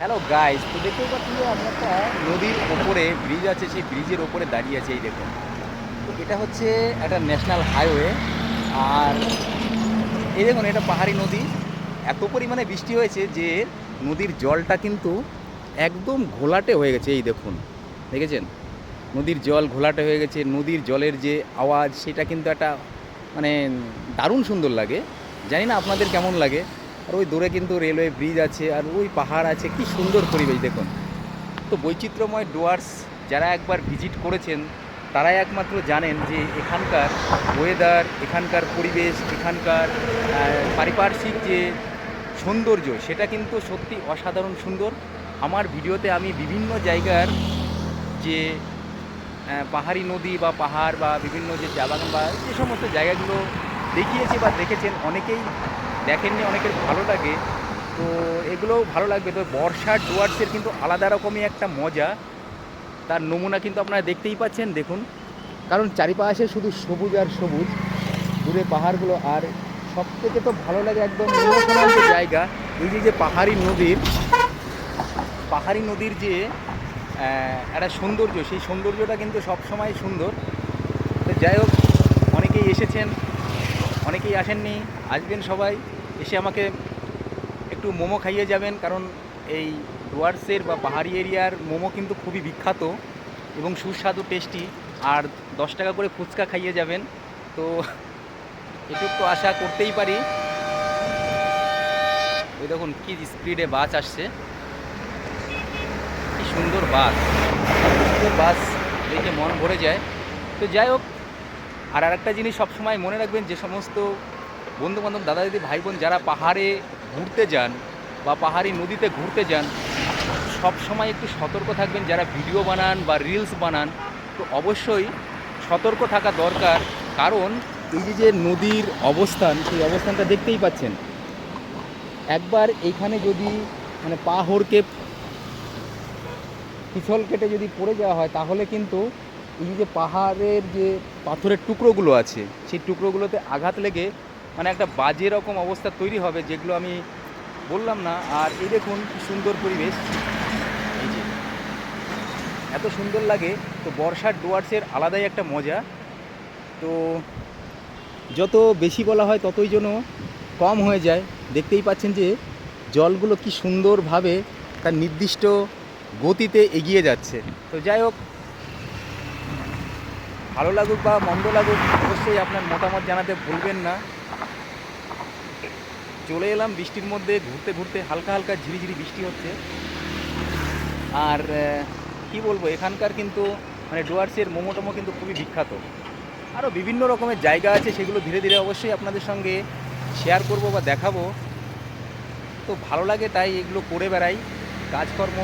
Hello guys তো দেখতেই পাচ্ছি যে আমি একটা নদীর ওপরে ব্রিজ আছে, সেই ব্রিজের ওপরে দাঁড়িয়ে আছে, এই দেখুন। তো এটা হচ্ছে একটা ন্যাশনাল হাইওয়ে আর এই দেখুন, এটা পাহাড়ি নদী। এত পরিমাণে বৃষ্টি হয়েছে যে নদীর জলটা কিন্তু একদম ঘোলাটে হয়ে গেছে, এই দেখুন। দেখেছেন? নদীর জল ঘোলাটে হয়ে গেছে, নদীর জলের যে আওয়াজ, সেটা কিন্তু একটা মানে দারুণ সুন্দর লাগে। জানি না আপনাদের কেমন লাগে আর ওই দূরে কিন্তু রেলওয়ে ব্রিজ আছে, আর ওই পাহাড় আছে, কি সুন্দর পরিবেশ দেখুন। তো বৈচিত্র্যময় ডুয়ার্স যারা একবার ভিজিট করেছেন, তারাই একমাত্র জানেন যে এখানকার ওয়েদার এখানকার পরিবেশ, এখানকার পারিপার্শ্বিক যে সৌন্দর্য, সেটা কিন্তু সত্যি অসাধারণ সুন্দর। আমার ভিডিওতে আমি বিভিন্ন জায়গার যে পাহাড়ি নদী বা পাহাড় বা বিভিন্ন যে চা বাগান বা যে সমস্ত জায়গাগুলো দেখিয়েছি বা দেখেছেন, অনেকেই দেখেননি, অনেকের ভালো লাগে। তো এগুলোও ভালো লাগবে। তো বর্ষার ডুয়ার্সের কিন্তু আলাদা রকমই একটা মজা। তার নমুনা কিন্তু আপনারা দেখতেই পাচ্ছেন, দেখুন। কারণ চারিপাশে শুধু সবুজ আর সবুজ, দূরে পাহাড়গুলো, আর সব থেকে তো ভালো লাগে একদম ইমোশনাল যে জায়গা, এই যে যে পাহাড়ি নদীর পাহাড়ি নদীর যে একটা সৌন্দর্য, সেই সৌন্দর্যটা কিন্তু সবসময় সুন্দর। তো যাই হোক, অনেকেই এসেছেন, অনেকেই আসেননি, আসবেন সবাই। এসে আমাকে একটু মোমো খাইয়ে যাবেন, কারণ এই ডুয়ার্সের বা পাহাড়ি এরিয়ার মোমো কিন্তু খুবই বিখ্যাত এবং সুস্বাদু, টেস্টি। আর দশ টাকা করে ফুচকা খাইয়ে যাবেন, তো এটুকু তো আশা করতেই পারি। ওই দেখুন কি স্পিডে বাস আসছে। কি সুন্দর বাস। সুন্দর বাস দেখে মন ভরে যায়। তো যাই হোক, আর আরেকটা জিনিস সবসময় মনে রাখবেন, যে সমস্ত বন্ধু বান্ধব দাদা দিদি ভাই বোন যারা পাহাড়ে ঘুরতে যান বা পাহাড়ি নদীতে ঘুরতে যান সব সময় একটু সতর্ক থাকবেন। যারা ভিডিও বানান বা রিলস বানান, তো অবশ্যই সতর্ক থাকা দরকার। কারণ এই যে যে নদীর অবস্থান, সেই অবস্থানটা দেখতেই পাচ্ছেন। একবার এইখানে যদি মানে পা হড়কে পিছল কেটে যদি পড়ে যাওয়া হয়, তাহলে কিন্তু এই যে পাহাড়ের যে পাথরের টুকরোগুলো আছে, সেই টুকরোগুলোতে আঘাত লেগে মানে একটা বাজে রকম অবস্থা তৈরি হবে, যেগুলো আমি বললাম না। আর এই দেখুন কি সুন্দর পরিবেশ। এই যে, এত সুন্দর লাগে। তো বর্ষার ডুয়ার্সের আলাদাই একটা মজা। তো যত বেশি বলা হয় ততই যেন কম হয়ে যায়। দেখতেই পাচ্ছেন যে জলগুলো কি সুন্দরভাবে তার নির্দিষ্ট গতিতে এগিয়ে যাচ্ছে। তো যাই হোক, ভালো লাগুক বা মন্দ লাগুক, অবশ্যই আপনার মতামত জানাতে ভুলবেন না। চলে এলাম বৃষ্টির মধ্যে, ঘুরতে ঘুরতে হালকা হালকা ঝিরিঝিরি বৃষ্টি হচ্ছে। আর কি বলব, এখানকার কিন্তু মানে ডুয়ার্সের মোমো টোমো কিন্তু খুবই বিখ্যাত। আরও বিভিন্ন রকমের জায়গা আছে, সেগুলো ধীরে ধীরে অবশ্যই আপনাদের সঙ্গে শেয়ার করব বা দেখাবো। তো ভালো লাগে তাই এগুলো করে বেড়াই, কাজকর্ম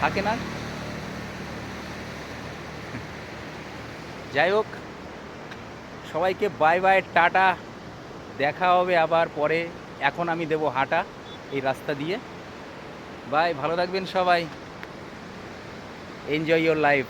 থাকে না। যাই হোক, সবাইকে বাই বাই টাটা, দেখা হবে আবার পরে। এখন আমি দেব হাঁটা এই রাস্তা দিয়ে। বাই ভালো থাকবেন সবাই। Enjoy your life